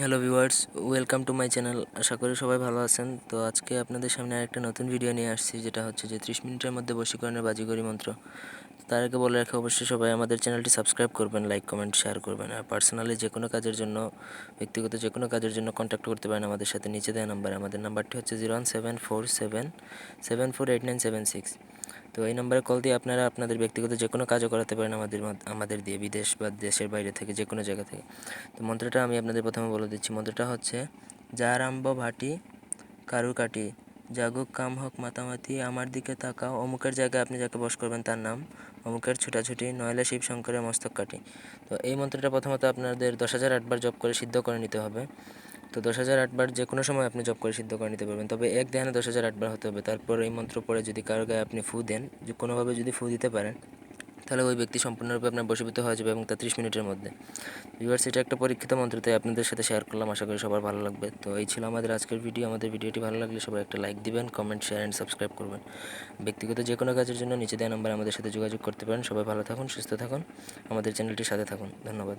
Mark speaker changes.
Speaker 1: Hello viewers welcome to my channel আশা করি সবাই ভালো আছেন। তো আজকে আপনাদের সামনে আরেকটা নতুন ভিডিও নিয়ে আসছি, যেটা হচ্ছে যে ত্রিশ মিনিটের মধ্যে বশীকরণের বাজিগরি মন্ত্র। তার আগে বলে রাখা, অবশ্যই সবাই আমাদের চ্যানেলটি সাবস্ক্রাইব করবেন লাইক কমেন্ট শেয়ার করবেন। আর পার্সোনালি যে কোনো কাজের জন্য, ব্যক্তিগত যে কোনো কাজের জন্য কন্ট্যাক্ট করতে পারেন আমাদের সাথে, নিচে দেওয়া নাম্বার আমাদের নাম্বারটি হচ্ছে zero one seven four seven seven four eight nine seven six তো এই নম্বরে কল দিয়ে আপনারা আপনাদের ব্যক্তিগত যে কোনো কাজও করাতে পারেন আমাদের আমাদের দিয়ে, বিদেশ বা দেশের বাইরে থেকে, যে কোনো জায়গা থেকে। তো মন্ত্রটা আমি আপনাদের প্রথমে বলে দিচ্ছি। মন্ত্রটা হচ্ছে যারাম্ব ভাটি কারু জাগুক কাম হক, মাতামাতি, আমার দিকে তাকাও। অমুকের জায়গায় আপনি যাকে বস করবেন তার নাম অমুকের ছুটাছুটি নয়লে শিব শঙ্করের মস্তক কাটি। তো এই মন্ত্রটা প্রথমত আপনাদের দশ হাজার আটবার জপ করে সিদ্ধ করে নিতে হবে। তো দশ হাজার আটবার যে কোনো সময় আপনি জব করে সিদ্ধ করে নিতে পারবেন। তবে এক ধ্যানে দশ হাজার আটবার হতে হবে। তারপর এই মন্ত্র পড়ে যদি কারও গায়ে আপনি ফু দেন কোনোভাবে যদি ফু দিতে পারেন তাহলে ওই ব্যক্তি সম্পূর্ণরূপে আপনার বশীভূত হয়ে যাবে এবং তা ত্রিশ মিনিটের মধ্যে। ভিউয়ার্স এটা একটা পরীক্ষিত মন্ত্র, তাই আপনাদের সাথে শেয়ার করলাম। আশা করি সবার ভালো লাগবে। তো এই ছিল আমাদের আজকের ভিডিও আমাদের ভিডিওটি ভালো লাগলে সবাই একটা লাইক দিবেন কমেন্ট শেয়ার অ্যান্ড সাবস্ক্রাইব করবেন। ব্যক্তিগত যে কোনো কাজের জন্য নিচে দেওয়া নাম্বার আমাদের সাথে যোগাযোগ করতে পারেন। সবাই ভালো থাকুন, সুস্থ থাকুন। আমাদের চ্যানেলটির সাথে থাকুন। ধন্যবাদ।